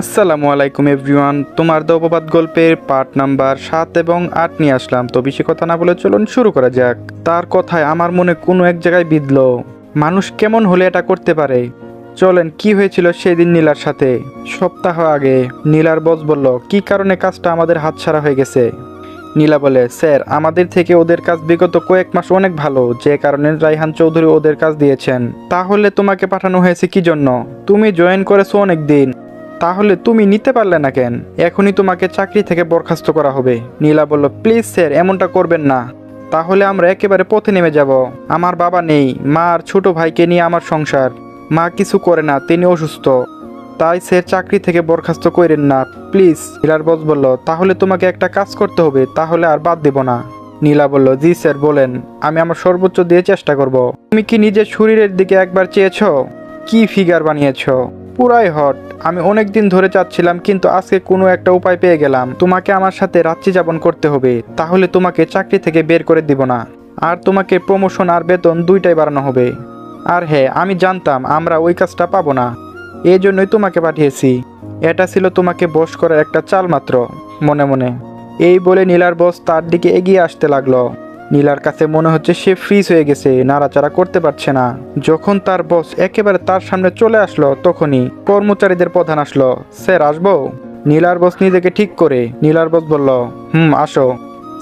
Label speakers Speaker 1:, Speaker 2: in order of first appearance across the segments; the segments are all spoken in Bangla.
Speaker 1: আসসালামু আলাইকুম এভরিওয়ান, তোমার দৌপবাদ গল্পের পার্ট নাম্বার সাত এবং আট নিয়ে আসলাম। তো বেশি কথা না বলে চলুন শুরু করা যাক। তার কথায় আমার মনে কোনো এক জায়গায় বিঁধল। মানুষ কেমন হলে এটা করতে পারে? চলেন, কি হয়েছিল সেদিন নীলার সাথে? সপ্তাহ আগে নীলার বস বলল, কি কারণে কাজটা আমাদের হাতছাড়া হয়ে গেছে? নীলা বলে, স্যার, আমাদের থেকে ওদের কাজ বিগত কয়েক মাস অনেক ভালো। যে কারণে রাইহান চৌধুরী ওদের কাজ দিয়েছেন। তাহলে তোমাকে পাঠানো হয়েছে কি জন্য? তুমি জয়েন করেছ অনেক দিন। তাহলে তুমি নিতে পারলে না কেন? এখনই তোমাকে চাকরি থেকে বরখাস্ত করা হবে। নীলা বলল, প্লিজ স্যার, এমনটা করবেন না। তাহলে আমরা একেবারে পথে নেমে যাব। আমার বাবা নেই, মা আর ছোট ভাইকে নিয়ে আমার সংসার। মা কিছু করে না, তিনি অসুস্থ। তাই স্যার, চাকরি থেকে বরখাস্ত করেন না। প্লিজ, নীলার বস বলল, তাহলে তোমাকে একটা কাজ করতে হবে, তাহলে আর বাদ দেব না। নীলা বলল, জি স্যার, বলেন। আমি আমার সর্বোচ্চ দিয়ে চেষ্টা করব। তুমি কি নিজের শরীরের দিকে একবার চেয়েছ? কি ফিগার বানিয়েছো? পুরাই হট। আমি অনেক দিন ধরে চাচ্ছিলাম, কিন্তু আজকে কোনো একটা উপায় পেয়ে গেলাম। তোমাকে আমার সাথে রাত্রি যাপন করতে হবে। তাহলে তোমাকে চাকরি থেকে বের করে দিব না। আর তোমাকে প্রমোশন আর বেতন দুইটাই বাড়ানো হবে। আর হ্যাঁ আমি জানতাম আমরা ওই কাজটা পাবো না। এই জন্যই তোমাকে পাঠিয়েছি। এটা ছিল তোমাকে বশ করার একটা চাল মাত্র মনে মনে। এই বলে নীলার বস তার দিকে এগিয়ে আসতে লাগল। নীলার কাছে মনে হচ্ছে সে ফ্রিজ হয়ে গেছে, নাড়াচাড়া করতে পারছে না। যখন তার বস একেবারে তার সামনে চলে আসলো, তখনই কর্মচারীদের প্রধান আসলো। স্যার, আসব? নীলার বস নিজেকে ঠিক করে, নীলার বস বলল, হুম, আসো।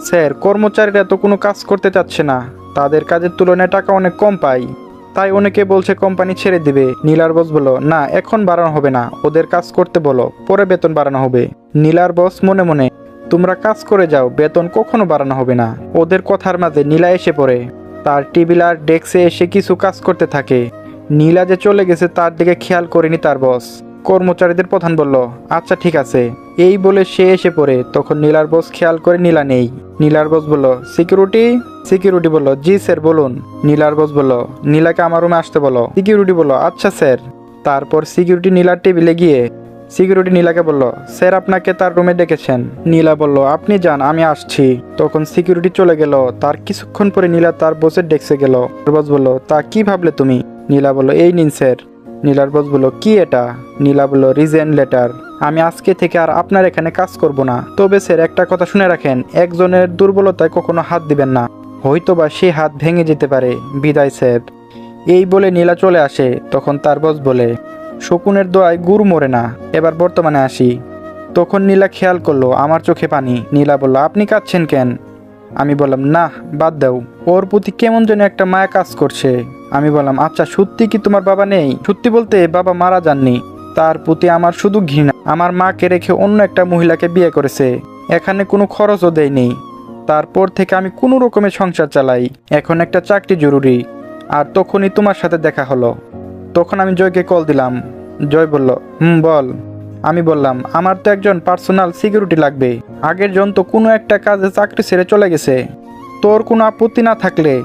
Speaker 1: স্যার, কর্মচারীরা তো কোনো কাজ করতে চাচ্ছে না। তাদের কাজের তুলনায় টাকা অনেক কম পায় তাই অনেকে বলছে কোম্পানি ছেড়ে দিবে। নীলার বস বলল, না, এখন বাড়ানো হবে না। ওদের কাজ করতে বলো, পরে বেতন বাড়ানো হবে। নীলার বস মনে মনে তোমরা কাজ করে যাও, বেতন কখনো বাড়ানো হবে না। ওদের কথার মাঝে নীলা এসে পড়ে। তার টেবিল আর ডেস্কে এসে কিছু কাজ করতে থাকে। নীলা যে চলে গেছে তার দিকে খেয়াল করেনি তার বস। কর্মচারীদের প্রধান বলল আচ্ছা ঠিক আছে। এই বলে সে এসে পড়ে। তখন নীলার বস খেয়াল করে নীলা নেই। নীলার বস বলল, সিকিউরিটি? সিকিউরিটি বলল, জি, স্যার, বলুন। নীলার বস বলল, নীলাকে আমার রুমে আসতে বলো। সিকিউরিটি বলল আচ্ছা স্যার। তারপর সিকিউরিটি নীলার টেবিলে গিয়ে সিকিউরিটি নীলাকে বলল, স্যার, আপনাকে তার রুমে ডেকেছেন। নীলা বলল, আপনি যান, আমি আসছি। তখন সিকিউরিটি চলে গেল। তার কিছুক্ষণ পরে নীলা তার বসের ডেস্কে গেল। বস বলল, তা কি ভাবলে তুমি? নীলা বলল, এই নিন, স্যার। নীলার বস বলল, কি এটা? নীলা বলল, রিজেন লেটার। আমি আজকে থেকে আর আপনার এখানে কাজ করব না। তবে, স্যার, একটা কথা শুনে রাখেন, একজনের দুর্বলতায় কখনো হাত দিবেন না। হয়তোবা সে হাত ভেঙে যেতে পারে। বিদায়, স্যার। এই বলে নীলা চলে আসে। তখন তার বস বলে শকুনের দোয়ায় গুড় মরে না, এবার বর্তমানে আসি। তখন নীলা খেয়াল করল, আমার চোখে পানি। নীলা বলল, আপনি কাঁদছেন কেন? আমি বললাম, না, বাদ দাও। ওর প্রতি কেমন যেন একটা মায়া কাজ করছে। আমি বললাম আচ্ছা সত্যি কি তোমার বাবা নেই? সত্যি বলতে, বাবা মারা যাননি। তার প্রতি আমার শুধু ঘৃণা। আমার মাকে রেখে অন্য একটা মহিলাকে বিয়ে করেছে। এখানে কোনো খরচও দেয়নি। তারপর থেকে আমি কোনো রকমের সংসার চালাই। এখন একটা চাকরি জরুরি। আর তখনই তোমার সাথে দেখা হলো। তখন আমি জয়কে কল দিলাম। জয় বলল, হুম, বল। আমি বললাম, আমার তো একজন পার্সোনাল সিকিউরিটি লাগবে। আগের জন তো কোনো একটা কাজে চাকরি ছেড়ে চলে গেছে। তোর কোনো আপত্তি না থাকলে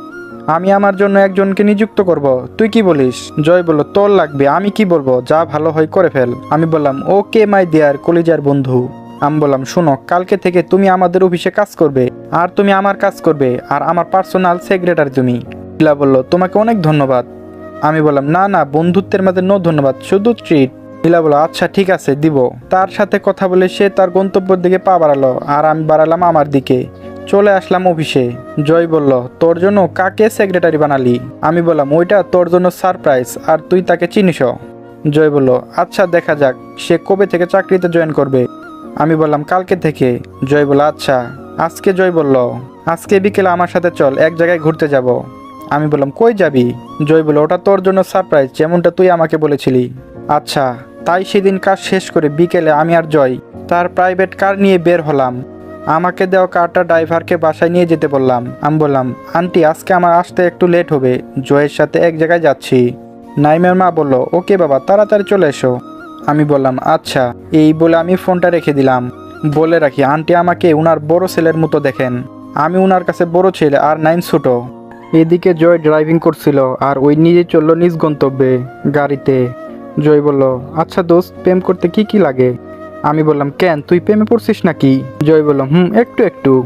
Speaker 1: আমি আমার জন্য একজনকে নিযুক্ত করব। তুই কি বলিস? জয় বলল, তোর লাগবে, আমি কি বলব? যা ভালো হয় করে ফেল। আমি বললাম, ওকে মাই দেয়ার কলিজার বন্ধু। আমি বললাম, শোনো, কালকে থেকে তুমি আমাদের অফিসে কাজ করবে, আর তুমি আমার কাজ করবে, আর আমার পার্সোনাল সেক্রেটারি তুমি। নীলা বলল, তোমাকে অনেক ধন্যবাদ। আমি বললাম, না না, বন্ধুত্বের মাঝে নো ধন্যবাদ, শুধু ট্রিট নীলা বলল আচ্ছা ঠিক আছে, দিব। তার সাথে কথা বলে সে তার গন্তব্যের দিকে পা বাড়ালো আর আমি বাড়ালাম আমার দিকে। চলে আসলাম অফিসে। জয় বলল, তোর জন্য কাকে সেক্রেটারি বানালি? আমি বললাম, ওইটা তোর জন্য সারপ্রাইজ আর তুই তাকে চিনিস। জয় বলল আচ্ছা দেখা যাক, সে কবে থেকে চাকরিতে জয়েন করবে? আমি বললাম, কালকে থেকে। জয় বলল আচ্ছা। আজকে জয় বলল, আজকে বিকেলে আমার সাথে চল, এক জায়গায় ঘুরতে যাব। আমি বললাম, কই যাবি? জয় বলল, ওটা তোর জন্য সারপ্রাইজ যেমনটা তুই আমাকে বলেছিলি। আচ্ছা তাই সেদিন কাজ শেষ করে বিকেলে আমি আর জয় তার প্রাইভেট কার নিয়ে বের হলাম। আমাকে দেওয়া কারটা ড্রাইভারকে বাসায় নিয়ে যেতে বললাম। আমি বললাম, আন্টি, আজকে আমার আসতে একটু লেট হবে। জয়ের সাথে এক জায়গায় যাচ্ছি। নাইমের মা বলল, ওকে বাবা, তাড়াতাড়ি চলে এসো। আমি বললাম আচ্ছা। এই বলে আমি ফোনটা রেখে দিলাম। বলে রাখি, আন্টি, আমাকে উনার বড় ছেলের মতো দেখেন। আমি উনার কাছে বড় ছেলে আর নাইন ছোট। এদিকে জয় ড্রাইভিং করছিল আর ওই নিজে চলল নিজ গন্তব্যে গাড়িতে। জয় বলল আচ্ছা দোস্ত, প্রেম করতে কি কি লাগে? আমি বললাম, কেন, তুই প্রেমে পড়ছিস নাকি? জয় বলল, হুম, একটু একটু।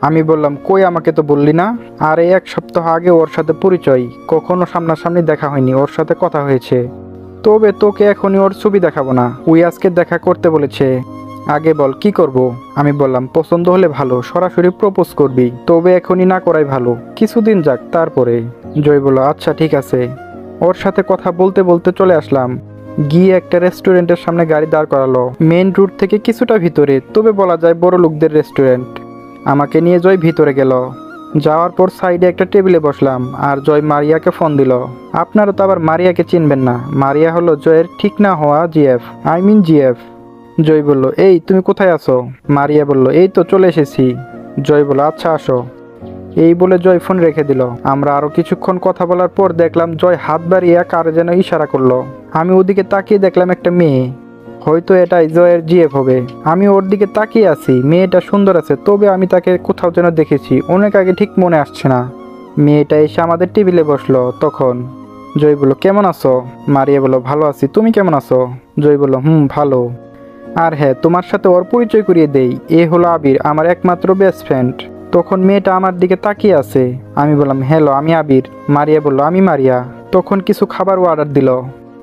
Speaker 1: আমি বললাম, কই আমাকে তো বললি না? আর এক সপ্তাহ আগে ওর সাথে পরিচয়, কখনো সামনাসামনি দেখা হয়নি, ওর সাথে কথা হয়েছে। তবে তোকে এখনই ওর ছবি দেখাবো না ওই আজকে দেখা করতে বলেছে। আগে বল, কি করব? আমি বললাম, পছন্দ হলে ভালো, সরাসরি প্রপোজ করবি। তবে এখনই না করাই ভালো। কিছুদিন যাক, তারপরে। জয় বলল আচ্ছা ঠিক আছে। ওর সাথে কথা বলতে বলতে চলে আসলাম। গিয়ে একটা রেস্টুরেন্টের সামনে গাড়ি দাঁড় করালো। মেন রুট থেকে কিছুটা ভিতরে, তবে বলা যায় বড় লোকদের রেস্টুরেন্ট। আমাকে নিয়ে জয় ভিতরে গেল। যাওয়ার পর সাইডে একটা টেবিলে বসলাম, আর জয় মারিয়াকে ফোন দিল। আপনারা তো আবার মারিয়াকে চিনবেন না। মারিয়া হলো জয়ের ঠিক না হওয়া GF, I mean GF. Joy বলল, এই, তুমি কোথায় আছো? মারিয়া বলল, এই তো চলে এসেছি। জয় বলল আচ্ছা আসো। এই বলে জয় ফোন রেখে দিল। আমরা আরও কিছুক্ষণ কথা বলার পর দেখলাম জয় হাত বাড়িয়ে কার যেন ইশারা করল। আমি ওদিকে তাকিয়ে দেখলাম একটা মেয়ে। হয়তো এটাই জয়ের জিএফ হবে। আমি ওর দিকে তাকিয়ে আছি। মেয়েটা সুন্দর আছে, তবে আমি তাকে কোথাও যেন দেখেছি। অনেক আগে ঠিক মনে আসছে না। মেয়েটা এসে আমাদের টেবিলে বসল তখন। জয় বলল, কেমন আছো? মারিয়া বলল, ভালো আছি। তুমি কেমন আছো? জয় বলল, হুম, ভালো। আর হ্যাঁ তোমার সাথে ওর পরিচয় করিয়ে দেই। এ হলো আবির, আমার একমাত্র বেস্ট ফ্রেন্ড তখন মেয়েটা আমার দিকে তাকিয়ে আছে। আমি বললাম, হ্যালো, আমি আবির। মারিয়া বলল, আমি মারিয়া। তখন কিছু খাবার অর্ডার দিল।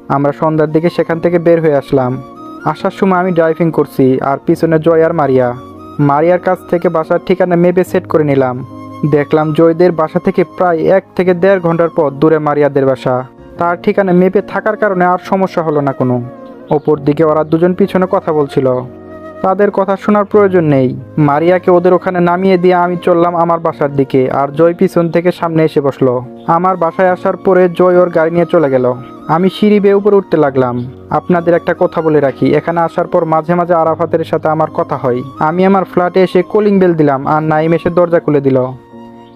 Speaker 1: আমরা সন্ধ্যার দিকে সেখান থেকে বের হয়ে আসলাম। আসার সময় আমি ড্রাইভিং করছি, আর পিছনে জয় আর মারিয়া। মারিয়ার কাছ থেকে বাসার ঠিকানা মেপে সেট করে নিলাম। দেখলাম জয়দের বাসা থেকে প্রায় এক থেকে দেড় ঘণ্টার পর দূরে মারিয়াদের বাসা। তার ঠিকানা মেপে থাকার কারণে আর সমস্যা হলো না কোনো। ওপর দিকে ওরা দুজন পিছনে কথা বলছিল। তাদের কথা শোনার প্রয়োজন নেই। মারিয়াকে ওদের ওখানে নামিয়ে দিয়ে আমি চললাম আমার বাসার দিকে আর জয় পিছন থেকে সামনে এসে বসল। আমার বাসায় আসার পরে জয় ওর গাড়ি নিয়ে চলে গেল। আমি সিঁড়ি বেয়ে উপরে উঠতে লাগলাম। আপনাদের একটা কথা বলে রাখি, এখানে আসার পর মাঝে মাঝে আরাফাতের সাথে আমার কথা হয়। আমি আমার ফ্ল্যাটে এসে কলিং বেল দিলাম আর নাইম এসে দরজা খুলে দিল।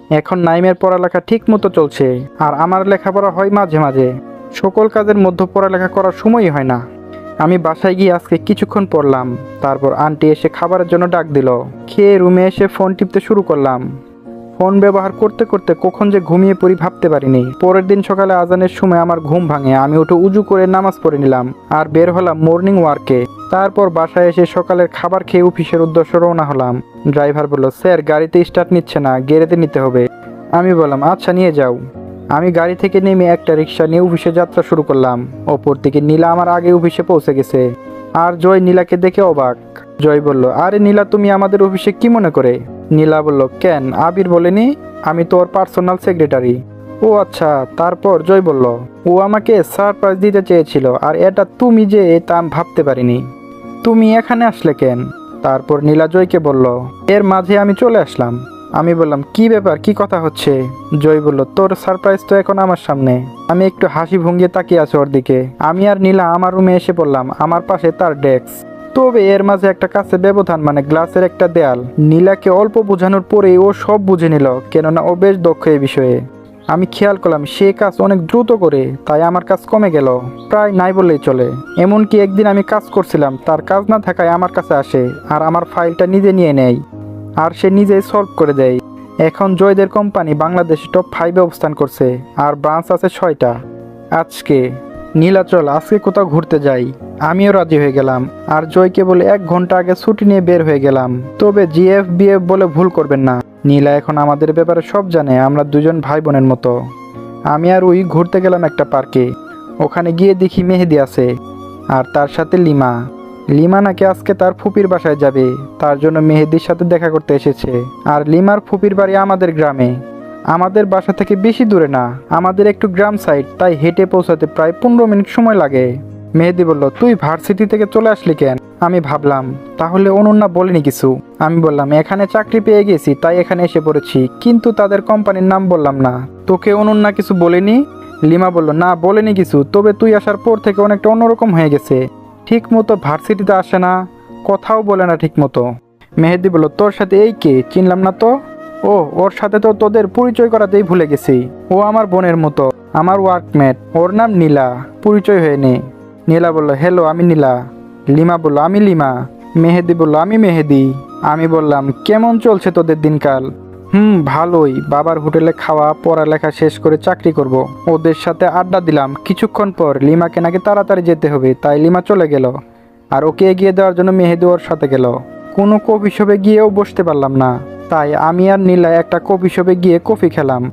Speaker 1: এখন নাইমের পড়ালেখা ঠিক মতো চলছে আর আমার লেখাপড়া হয় মাঝে মাঝে। সকল কাজের মধ্যে পড়ালেখা করার সময়ই হয় না। আমি বাসায় গিয়ে আজকে কিছুক্ষণ পড়লাম। তারপর আন্টি এসে খাবারের জন্য ডাক দিল। খেয়ে রুমে এসে ফোন টিপতে শুরু করলাম। ফোন ব্যবহার করতে করতে কখন যে ঘুমিয়ে পড়ি ভাবতে পারিনি। পরের দিন সকালে আজানের সময় আমার ঘুম ভাঙে। আমি উঠে উজু করে নামাজ পড়ে নিলাম আর বের হলাম মর্নিং ওয়ার্কে তারপর বাসায় এসে সকালের খাবার খেয়ে অফিসের উদ্দেশ্যে রওনা হলাম। ড্রাইভার বলল, স্যার, গাড়িতে স্টার্ট নিচ্ছে না গেরেতে নিতে হবে। আমি বললাম আচ্ছা নিয়ে যাও। আমি গাড়ি থেকে নেমে একটা রিক্সা নিয়ে অফিসে যাত্রা শুরু করলাম। ওপর থেকে নীলা আমার আগে অফিসে পৌঁছে গেছে। আর জয় নীলাকে দেখে অবাক। জয় বলল, আরে নীলা, তুমি আমাদের অফিসে কি মনে করে? নীলা বলল, কেন? আবির বলেনি? আমি তোর পার্সোনাল সেক্রেটারি। ও আচ্ছা তারপর? জয় বলল, ও আমাকে সারপ্রাইজ দিতে চেয়েছিল, আর এটা তুমি যে তা ভাবতে পারিনি। তুমি এখানে আসলে কেন? তারপর নীলা জয়কে বলল, এর মাঝে আমি চলে আসলাম। আমি বললাম, কি ব্যাপার? কি কথা হচ্ছে? জয় বলল, তোর সারপ্রাইজ তো এখন আমার সামনে। আমি একটু হাসি ভঙ্গিয়ে তাকিয়ে আছি ওর দিকে। আমি আর নীলা আমার রুমে এসে পড়লাম, আমার পাশে তার ডেস্ক তবে এর মাঝে একটা কাছে ব্যবধান মানে গ্লাসের একটা দেয়াল। নীলাকে অল্প বোঝানোর পরেই ও সব বুঝে নিল, কেননা ও বেশ দক্ষ এ বিষয়ে। আমি খেয়াল করলাম, সে কাজ অনেক দ্রুত করে, তাই আমার কাজ কমে গেল, প্রায় নাই বললেই চলে। এমনকি একদিন আমি কাজ করছিলাম, তার কাজ না থাকায় আমার কাছে আসে, আর আমার ফাইলটা নিজে নিয়ে নেয়। আর সে নিজেই সলভ করে দেয়। এখন জয়দের কোম্পানি বাংলাদেশ টপ ফাইভে অবস্থান করছে, আর ব্রাঞ্চ আছে ছয়টা। আজকে নীলাচল, আজকে কোথাও ঘুরতে যাই। আমিও রাজি হয়ে গেলাম, আর জয়কে বলে এক ঘণ্টা আগে ছুটি নিয়ে বের হয়ে গেলাম। তবে জিএফ বিএফ বলে ভুল করবেন না। নীলা এখন আমাদের ব্যাপারে সব জানে, আমরা দুজন ভাই বোনের মতো। আমি আর ওই ঘুরতে গেলাম একটা পার্কে ওখানে গিয়ে দেখি মেহেদি আছে, আর তার সাথে লিমা। লিমা নাকি আজকে তার ফুপির বাসায় যাবে, তার জন্য মেহেদির সাথে দেখা করতে এসেছে। আর লিমার ফুপির বাড়ি আমাদের গ্রামে। আমাদের বাসা থেকে বেশি দূরে না, আমাদের একটু গ্রাম সাইড তাই হেঁটে পৌঁছাতে প্রায় পনেরো মিনিট সময় লাগে। মেহেদি বলল, তুই ভার্সিটি থেকে চলে আসলি কেন? আমি ভাবলাম, তাহলে অনন্যা বলেনি কিছু। আমি বললাম, এখানে চাকরি পেয়ে গেছি, তাই এখানে এসে পড়েছি, কিন্তু তাদের কোম্পানির নাম বললাম না। তোকে অনন্যা কিছু বলেনি? লিমা বলল, না, বলেনি কিছু, তবে তুই আসার পর থেকে অনেকটা অন্যরকম হয়ে গেছে। ঠিক মতো ভার্সিটিতে আসে না, কথাও বলে না ঠিক মতো মেহেদি বলল, তোর সাথে এই কে? চিনলাম না তো? ও, ওর সাথে তো তোদের পরিচয় করাতেই ভুলে গেছি। ও আমার বোনের মতো, আমার ওয়ার্কমেট ওর নাম নীলা, পরিচয় হয়নি। নীলা বলল, হ্যালো, আমি নীলা। লিমা বলল, আমি লিমা। মেহেদি বলল, আমি মেহেদি। আমি বললাম, কেমন চলছে তোদের দিনকাল? হুম, ভালোই। বাবার হোটেলে খাওয়া, পড়ালেখা শেষ করে চাকরি করব। ওদের সাথে আড্ডা দিলাম। কিছুক্ষণ পর লিমাকে নাকি তাড়াতাড়ি যেতে হবে, তাই লিমা চলে গেল। আর ওকে এগিয়ে দেওয়ার জন্য মেহেদি ওর সাথে গেল। কোনো কফি শপে গিয়েও বসতে পারলাম না। তাই আমি আর নীলা একটা কফি শপে গিয়ে কফি খেলাম।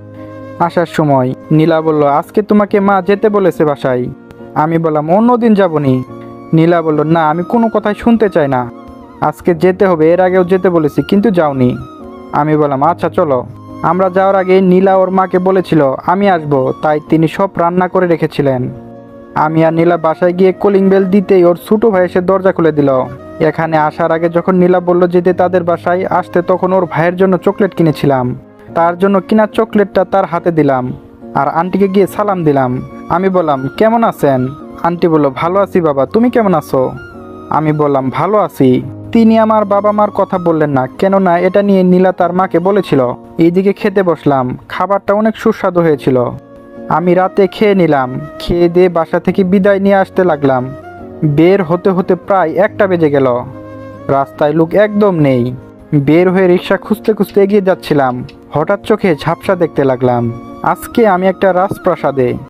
Speaker 1: আসার সময় নীলা বলল, আজকে তোমাকে মা যেতে বলেছে বাসায়। আমি বললাম অন্য দিন যাবনি। নীলা বলল, না, আমি কোনো কথাই শুনতে চাই না। আজকে যেতে হবে, এর আগেও যেতে বলেছি, কিন্তু যাওনি। আমি বললাম আচ্ছা চলো। আমরা যাওয়ার আগে নীলা ওর মাকে বলেছিল, আমি আসব। তাই তিনি সব রান্না করে রেখেছিলেন। আমি আর নীলা বাসায় গিয়ে কলিং বেল দিতেই ওর ছোটো ভাই এসে দরজা খুলে দিল। এখানে আসার আগে যখন নীলা বলল যেতে তাদের বাসায় আসতে, তখন ওর ভাইয়ের জন্য চকলেট কিনেছিলাম। তার জন্য কিনা চকলেটটা তার হাতে দিলাম আর আন্টিকে গিয়ে সালাম দিলাম। আমি বললাম, কেমন আছেন? আন্টি বলল, ভালো আছি বাবা, তুমি কেমন আছো? আমি বললাম, ভালো আছি। তিনি আমার বাবা মার কথা বললেন না, কেননা এটা নিয়ে নীলা তার মাকে বলেছিল, এইদিকে খেতে বসলাম, খাবারটা অনেক সুস্বাদু হয়েছিল। আমি রাতে খেয়ে নিলাম, খেয়ে দিয়ে বাসা থেকে বিদায় নিয়ে আসতে লাগলাম। বের হতে হতে প্রায় একটা বেজে গেল। রাস্তায় লোক একদম নেই। বের হয়ে রিক্সা খুঁজতে খুঁজতে এগিয়ে যাচ্ছিলাম। হঠাৎ চোখে ঝাপসা দেখতে লাগলাম। আজকে আমি একটা রাজপ্রাসাদে